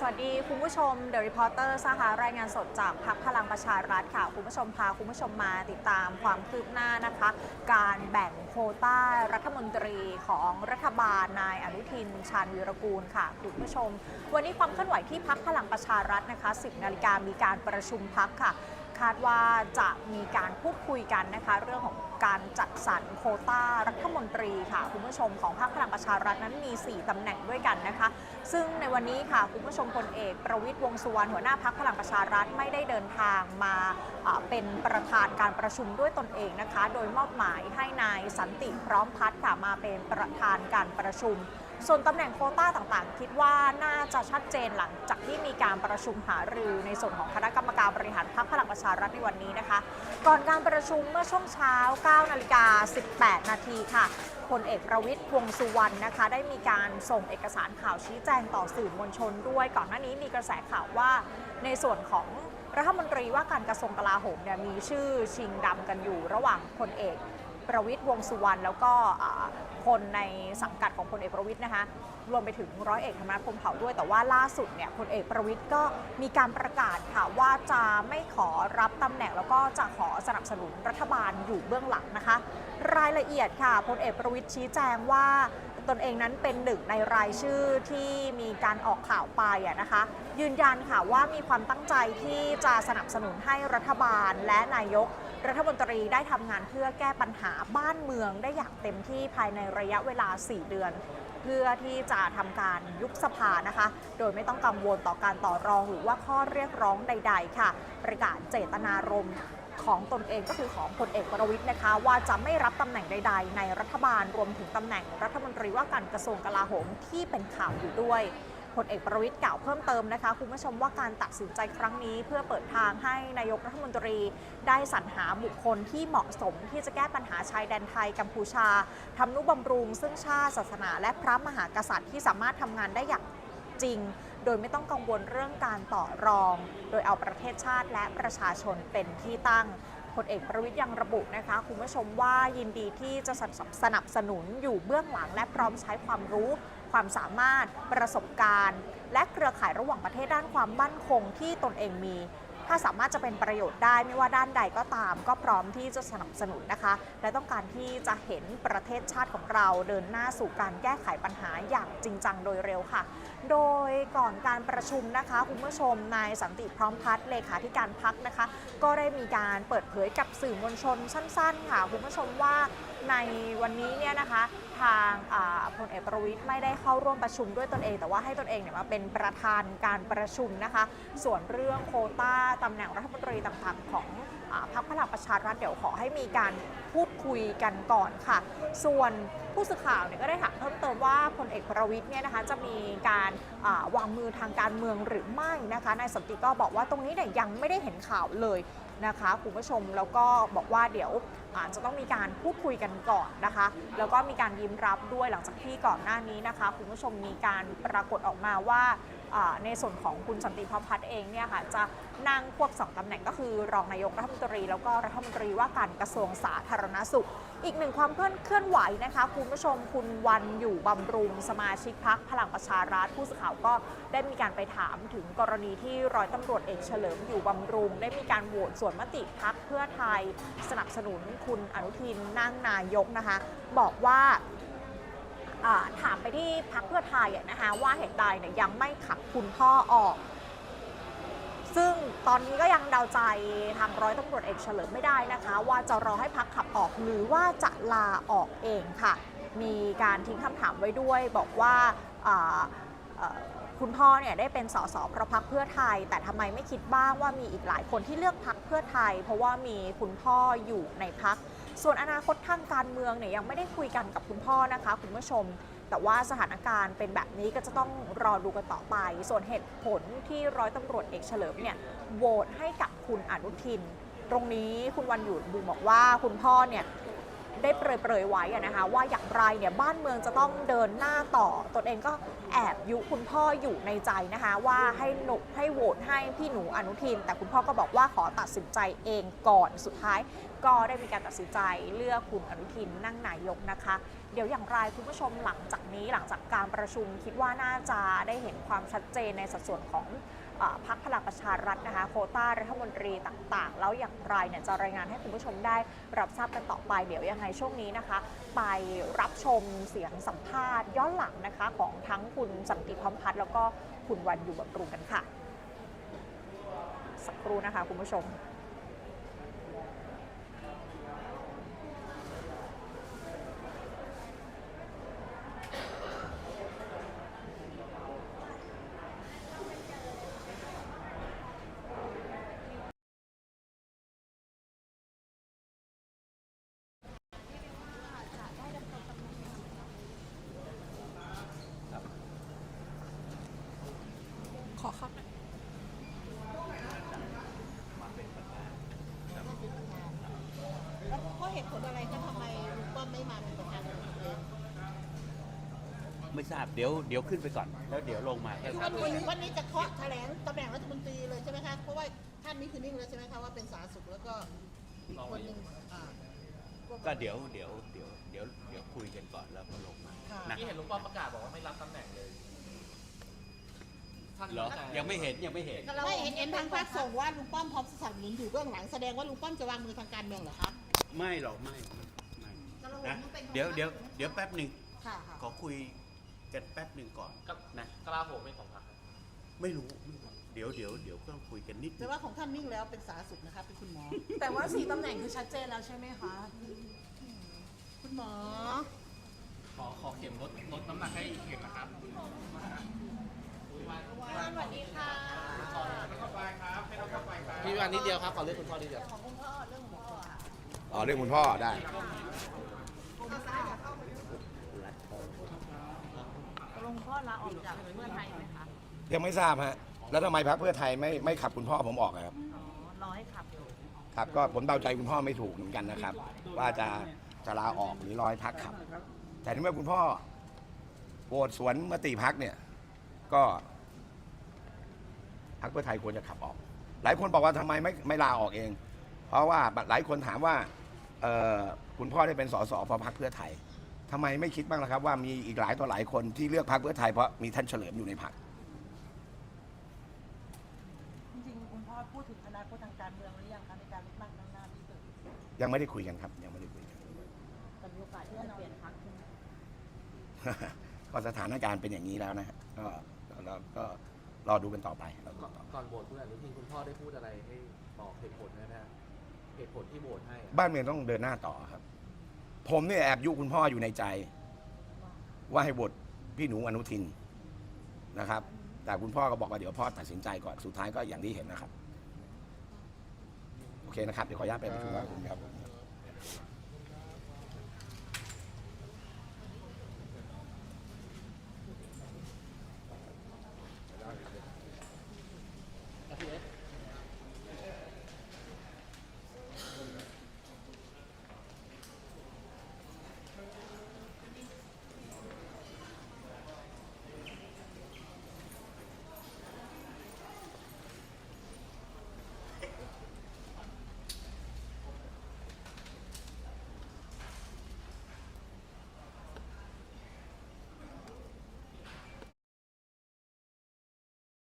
สวัสดีคุณผู้ชมเดอะรีพอร์เตอร์สาขารายงานสดจากพักพลังประชารัฐค่ะ คุณผู้ชมพาคุณผู้ชมมาติดตามความคืบหน้านะคะ การแบ่งโควต้ารัฐมนตรีของรัฐบาลนายอนุทินชาญวีรกูลค่ะ คุณผู้ชม วันนี้ความเคลื่อนไหวที่พักพลังประชารัฐนะคะ 10 นาฬิกามีการประชุมพักค่ะ คาดว่าจะมีการพูดคุยกันนะคะ เรื่องของ การจัดสรรโคต้ารัฐมนตรีค่ะคุณผู้ชมของพรรคพลังประชารัฐนั้นมี 4ตำแหน่งด้วยกันนะคะ ซึ่งในวันนี้ค่ะคุณผู้ชมพลเอกประวิตยวงสุวรรณหัวหน้าพรรคพลังประชารัฐไม่ได้เดินทางมาเป็นประธานการประชุมด้วยตนเองนะคะ โดยมอบหมายให้นายสันติพร้อมพัฒน์ค่ะมาเป็นประธานการประชุม ส่วนตำแหน่งโคต้าต่างๆ คิดว่าน่าจะชัดเจนหลังจากที่มีการประชุมหารือในส่วนของคณะกรรมการบริหารพรรคพลังประชารัฐในวันนี้นะคะ ก่อนการประชุมเมื่อช่วงเช้า 9 นาฬิกา 18 นาทีค่ะพลเอกประวิตยวงสุวรรณนะคะ ได้มีการส่งเอกสารข่าวชี้แจงต่อสื่อมวลชนด้วย ก่อนหน้านี้มีกระแสข่าวว่าในส่วนของรัฐมนตรีว่าการกระทรวงกลาโหมเนี่ยมีชื่อชิงดำกันอยู่ระหว่างพลเอก ประวิตยวงสุวรรณแล้วก็คนในสังกัดของพลเอกประวิตยนะคะรวมไปถึงร้อยเอกธรรมนัฐพรมเผ่าด้วย แต่ว่าล่าสุดเนี่ยพลเอกประวิตยก็มีการประกาศค่ะว่าจะไม่ขอรับตำแหน่งแล้วก็จะขอสนับสนุนรัฐบาลอยู่เบื้องหลังนะคะ รายละเอียดค่ะพลเอกประวิตยชี้แจงว่าตนเองนั้นเป็นหนึ่งในรายชื่อที่มีการออกข่าวไปะนะคะ ยืนยันค่ะว่ามีความตั้งใจที่จะสนับสนุนให้รัฐบาลและนายก รัฐมนตรีได้ทำงานเพื่อแก้ปัญหาบ้านเมืองได้อย่างเต็มที่ภายในระยะเวลา 4 เดือน เพื่อที่จะทำการยุบสภานะคะ โดยไม่ต้องกังวลต่อการต่อรองหรือว่าข้อเรียกร้องใด ๆ ค่ะ ประกาศเจตนารมณ์ของตนเองก็คือของพลเอกประวิทย์นะคะ ว่าจะไม่รับตำแหน่งใด ๆ ในรัฐบาลรวมถึงตำแหน่งรัฐมนตรีว่าการกระทรวงกลาโหมที่เป็นข่าวอยู่ด้วย พลเอกประวิทย์กล่าวเพิ่มเติมนะคะคุณผู้ชมว่าการตัดสินใจครั้งนี้ เพื่อเปิดทางให้นายกรัฐมนตรีได้สรรหาบุคคลที่เหมาะสมที่จะแก้ปัญหาชายแดนไทยกัมพูชาทำนุบำรุง ซึ่งชาติศาสนา และพระมหากษัตริย์ที่สามารถทำงานได้อย่างจริง โดยไม่ต้องกังวลเรื่องการต่อรอง โดยเอาประเทศชาติและประชาชนเป็นที่ตั้งพลเอกประวิทย์ยังระบุนะคะ คุณผู้ชมว่ายินดีที่จะสนับสนุนอยู่เบื้องหลังและพร้อมใช้ความรู้ ความสามารถประสบการณ์ และเครือข่ายระหว่างประเทศด้านความมั่นคงที่ตนเองมี ถ้าสามารถจะเป็นประโยชน์ได้ไม่ว่าด้านใดก็ตาม ก็พร้อมที่จะสนับสนุนนะคะ และต้องการที่จะเห็นประเทศชาติของเราเดินหน้าสู่การแก้ไขปัญหาอย่างจริงจังโดยเร็วค่ะ โดยก่อนการประชุมนะคะคุณผู้ชมนายสันติพร้อมพัฒน์เลขาธิการพักนะคะ ก็ได้มีการเปิดเผยกับสื่อมวลชนสั้น ๆ ค่ะคุณผู้ชมว่าในวันนี้เนี่ยนะคะทางพลเอกประวิทย์ไม่ได้เข้าร่วมประชุมด้วยตนเอง แต่ว่าให้ตนเองเนี่ยมาเป็นประธานการประชุมนะคะ ส่วนเรื่องโคต้าตำแหน่งรัฐมนตรีต่างๆ ของอพรรคพลังประชารัฐเดี๋ยวขอให้มีการพูดคุยกันก่อนค่ะ ส่วนผู้สื่อข่าวเนี่ยก็ได้ถามเพิ่มเติมว่าพลเอกประวิทย์เนี่ยนะคะจะมีการวางมือทางการเมืองหรือไม่นะคะนายสมติก็บอกว่าตรงนี้เนี่ยยังไม่ได้เห็นข่าวเลย นะคะคุณผู้ชมแล้วก็บอกว่าเดี๋ยวอาจจะต้องมีการพูดคุยกันก่อนนะคะ แล้วก็มีการยิ้มรับด้วยหลังจากที่ก่อนหน้านี้นะคะ คุณผู้ชมมีการปรากฏออกมาว่าในส่วนของคุณสันติพพัฒน์เองเนี่ยค่ะจะนั่งควบสองตำแหน่งก็คือ รองนายกรัฐมนตรี แล้วก็รัฐมนตรีว่าการกระทรวงสาธารณสุข อีกหนึ่งความเคลื่อนเคลื่อนไหวนะคะ คุณผู้ชมคุณวันอยู่บำรุงสมาชิกพักพลังประชารัฐผู้สื่อข่าวก็ได้มีการไปถามถึงกรณีที่ร้อยตำรวจเอกเฉลิมอยู่บำรุง ได้มีการโหวตส่วนมติพักเพื่อไทยสนับสนุนคุณอนุทินนั่งนายกนะคะ บอกว่าถามไปที่พักเพื่อไทยนะคะว่าเหตุใดเนี่ยยังไม่ขับคุณพ่อออก ซึ่งตอนนี้ก็ยังเดาใจทางร้อยตำรวจเอกเฉลิมไม่ได้นะคะ ว่าจะรอให้พักขับออกหรือว่าจะลาออกเองค่ะ มีการทิ้งคำถามไว้ด้วยบอกว่าคุณพ่อเนี่ยได้เป็นสสเพราะพักเพื่อไทย แต่ทำไมไม่คิดบ้างว่ามีอีกหลายคนที่เลือกพักเพื่อไทย เพราะว่ามีคุณพ่ออยู่ในพัก ส่วนอนาคตทางการเมืองเนี่ยยังไม่ได้คุยกันกับคุณพ่อนะคะ คุณผู้ชม แต่ว่าสถานการณ์เป็นแบบนี้ก็จะต้องรอดูกันต่อไป ส่วนเหตุผลที่ร้อยตำรวจเอกเฉลิมเนี่ยโหวตให้กับคุณอนุทิน ตรงนี้คุณวันอยู่บูบอกว่าคุณพ่อเนี่ย ได้เปรยๆไว้นะคะว่าอย่างไรเนี่ยบ้านเมืองจะต้องเดินหน้าต่อตนเองก็แอบยุคุณพ่ออยู่ในใจนะคะว่าให้หนุให้โหวตให้พี่หนูอนุทิน แต่คุณพ่อก็บอกว่าขอตัดสินใจเองก่อนสุดท้าย ก็ได้มีการตัดสินใจเลือกคุณอนุทินนั่งนายกนะคะ เดี๋ยวอย่างไรคุณผู้ชมหลังจากนี้หลังจากการประชุมคิดว่าน่าจะได้เห็นความชัดเจนในสัดส่วนของ พักพลังประชารัฐนะคะ โคต้ารัฐมนตรีต่างๆ แล้วอย่างไรเนี่ยจะรายงานให้คุณผู้ชมได้รับทราบกันต่อไปเดี๋ยวยังไงช่วงนี้นะคะ ไปรับชมเสียงสัมภาษณ์ย้อนหลังนะคะ ของทั้งคุณสันติพร้อมพัฒน์แล้วก็คุณวันอยู่บำรุงกันค่ะ สักครู่นะคะคุณผู้ชม ขอครับ แล้วเพราะเหตุผลอะไรคะทำไมลุงป้อมไม่มาเป็นประธานในประเทศ ไม่ทราบเดี๋ยวเดี๋ยวขึ้นไปก่อน แล้วเดี๋ยวลงมาคือวันนี้วันนี้จะเคาะแถลงตำแหน่งรัฐมนตรีเลยใช่ไหมคะ เพราะว่าท่านนี้คือนิ่งแล้วใช่ไหมคะว่าเป็นสาธารณสุขแล้วก็อีกคนหนึ่งอ่า ก็เดี๋ยวเดี๋ยวเดี๋ยวเดี๋ยวเดี๋ยวคุยกันก่อนแล้วก็ลงมาค่ะ นะที่เห็นลุงป้อมประกาศบอกว่าไม่รับตำแหน่งเลยท่านเหรอยังไม่เห็นยังไม่เห็น ไม่เห็นเอ็นทางพรรคส่งว่าลุงป้อมพร้อมสนับสนุนอยู่เบื้องหลังแสดงว่าลุงป้อมจะวางมือทางการเมืองเหรอคะ ไม่หรอกไม่ไม่นะเดี๋ยวเดี๋ยวเดี๋ยวแป๊บหนึ่งค่ะค่ะ ขอคุย กันแป๊บหนึ่งก่อนกับนะกลาโหมเป็นของพรรคไม่รู้ไม่รู้ เดี๋ยวเดี๋ยวเดี๋ยวต้องคุยกันนิดนึแต่งว่าของท่านนิ่งแล้วเป็นสาธารณสุขนะคะเป็นคุณหมอ แต่ว่าสี่ตำแหน่งคือชัดเจนแล้วใช่ไหมคะ คุณหมอ ขอขอเข็มลดลดน้ำหนักให้เข็มนะครับสวัสดีค่ะพี่วันนิดเดียวครับขอเลือกคุณพ่อนิดเดียวอ๋อเรื่องคุณพ่อได้ พ่อลาออกจากเพื่อไทยไหมคะยังไม่ทราบฮะแล้วทำไมพรรคเพื่อไทยไม่ไม่ขับคุณพ่อผมออกอะครับ อ๋อรอให้ขับอยู่ครับก็ผมเดาใจคุณพ่อไม่ถูกเหมือนกันนะครับ ว่าจะจะลาออกหรือรอให้พักขับ แต่ในเมื่อคุณพ่อโหวตสวนมติพักเนี่ย ก็พักเพื่อไทยควรจะขับออก หลายคนบอกว่าทำไมไม่ไม่ลาออกเอง เพราะว่าหลายคนถามว่าเอ่อคุณพ่อได้เป็นสสเพราะพักเพื่อไทย ทำไมไม่คิดบ้างล่ะครับว่ามีอีกหลายต่อหลายคนที่เลือกพักเพื่อไทยเพราะมีท่านเฉลิมอยู่ในพักจริงๆคุณพ่อพูดถึงอนาคตทางการเมืองหรือยังคะในการเลือกตั้งข้างหน้าที่เกิดยังไม่ได้คุยกันครับ ยังไม่ได้คุยกันจะมีโอกาสที่จะเปลี่ยนพรรคใช่ไหมก็สถานการณ์เป็นอย่างนี้แล้วนะฮะก็เราก็รอดูกันต่อไปแล้วก็ก่อนโหวตคุณอนุทินคุณพ่อได้พูดอะไรให้บอกเหตุผลไหมนะฮะเหตุผลที่โหวตให้อะบ้านเมืองต้องเดินหน้าต่อครับ ผมเนี่ยแอบยุคุณพ่ออยู่ในใจ ว่าให้บทพี่หนูอนุทินนะครับ แต่คุณพ่อก็บอกว่าเดี๋ยวพ่อตัดสินใจก่อนสุดท้ายก็อย่างที่เห็นนะครับ โอเคนะครับ เดี๋ยวขออนุญาตไปประชุมครับผมครับ